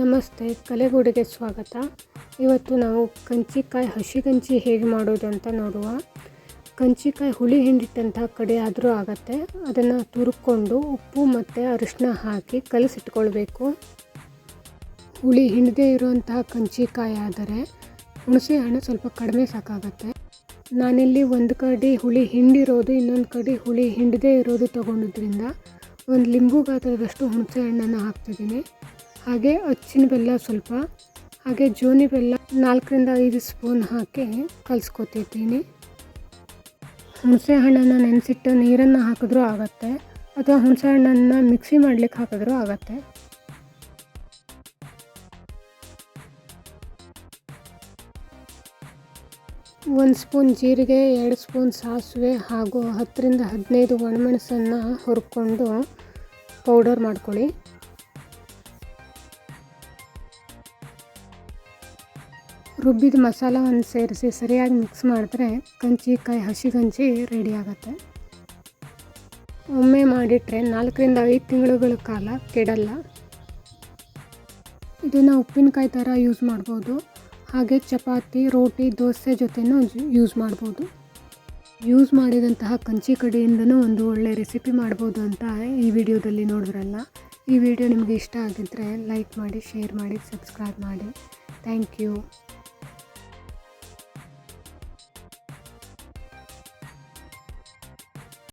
ನಮಸ್ತೆ, ಕಲೆಗೂಡಿಗೆ ಸ್ವಾಗತ. ಇವತ್ತು ನಾವು ಕಂಚಿಕಾಯಿ ಹಸಿ ಕಂಚಿ ಹೇಗೆ ಮಾಡೋದು ಅಂತ ನೋಡುವ. ಕಂಚಿಕಾಯಿ ಹುಳಿ ಹಿಂಡಿಟ್ಟಂತಹ ಕಡೆ ಆದರೂ ಆಗತ್ತೆ. ಅದನ್ನು ತುರುಕೊಂಡು ಉಪ್ಪು ಮತ್ತು ಅರಿಶಿನ ಹಾಕಿ ಕಲಸಿಟ್ಕೊಳ್ಬೇಕು. ಹುಳಿ ಹಿಂಡದೇ ಇರುವಂತಹ ಕಂಚಿಕಾಯಿ ಆದರೆ ಹುಣಸೆ ಹಣ್ಣು ಸ್ವಲ್ಪ ಕಡಿಮೆ ಸಾಕಾಗತ್ತೆ. ನಾನಿಲ್ಲಿ ಒಂದು ಕಡೆ ಹುಳಿ ಹಿಂಡಿರೋದು, ಇನ್ನೊಂದು ಕಡೆ ಹುಳಿ ಹಿಂಡದೇ ಇರೋದು ತೊಗೊಂಡಿದ್ರಿಂದ ಒಂದು ಲಿಂಬು ಗಾತ್ರದಷ್ಟು ಹುಣಸೆ ಹಣ್ಣನ್ನು ಹಾಕ್ತಿದ್ದೀನಿ. ಹಾಗೆ ಅಚ್ಚಿನ ಬೆಲ್ಲ ಸ್ವಲ್ಪ, ಹಾಗೆ ಜೋನಿ ಬೆಲ್ಲ ನಾಲ್ಕರಿಂದ ಐದು ಸ್ಪೂನ್ ಹಾಕಿ ಕಲಿಸ್ಕೊತಿದ್ದೀನಿ. ಹುಣಸೆ ಹಣ್ಣನ್ನು ನೆನೆಸಿಟ್ಟು ನೀರನ್ನು ಹಾಕಿದ್ರೂ ಆಗುತ್ತೆ, ಅಥವಾ ಹುಣಸೆ ಹಣ್ಣನ್ನು ಮಿಕ್ಸಿ ಮಾಡ್ಲಿಕ್ಕೆ ಹಾಕಿದ್ರೂ ಆಗುತ್ತೆ. ಒಂದು ಸ್ಪೂನ್ ಜೀರಿಗೆ, ಎರಡು ಸ್ಪೂನ್ ಸಾಸಿವೆ ಹಾಗೂ ಹತ್ತರಿಂದ ಹದಿನೈದು ಒಣಮೆಣಸನ್ನು ಹುರ್ಕೊಂಡು ಪೌಡರ್ ಮಾಡ್ಕೊಳ್ಳಿ. ರುಬ್ಬಿದ ಮಸಾಲವನ್ನು ಸೇರಿಸಿ ಸರಿಯಾಗಿ ಮಿಕ್ಸ್ ಮಾಡಿದ್ರೆ ಕಂಚಿಕಾಯಿ ಹಸಿ ಕಂಚಿ ರೆಡಿ ಆಗುತ್ತೆ. ಒಮ್ಮೆ ಮಾಡಿಟ್ರೆ ನಾಲ್ಕರಿಂದ ಐದು ತಿಂಗಳುಗಳ ಕಾಲ ಕೆಡಲ್ಲ. ಇದನ್ನು ಉಪ್ಪಿನಕಾಯಿ ಥರ ಯೂಸ್ ಮಾಡ್ಬೋದು. ಹಾಗೆ ಚಪಾತಿ, ರೋಟಿ, ದೋಸೆ ಜೊತೆನೂ ಯೂಸ್ ಮಾಡ್ಬೋದು. ಯೂಸ್ ಮಾಡಿದಂತಹ ಕಂಚಿ ಕಡೆಯಿಂದನೂ ಒಂದು ಒಳ್ಳೆ ರೆಸಿಪಿ ಮಾಡ್ಬೋದು ಅಂತ ಈ ವಿಡಿಯೋದಲ್ಲಿ ನೋಡಿದ್ರಲ್ಲ. ಈ ವಿಡಿಯೋ ನಿಮಗೆ ಇಷ್ಟ ಆಗಿದ್ದರೆ ಲೈಕ್ ಮಾಡಿ ಶೇರ್ ಮಾಡಿ ಸಬ್ಸ್ಕ್ರೈಬ್ ಮಾಡಿ. Thank you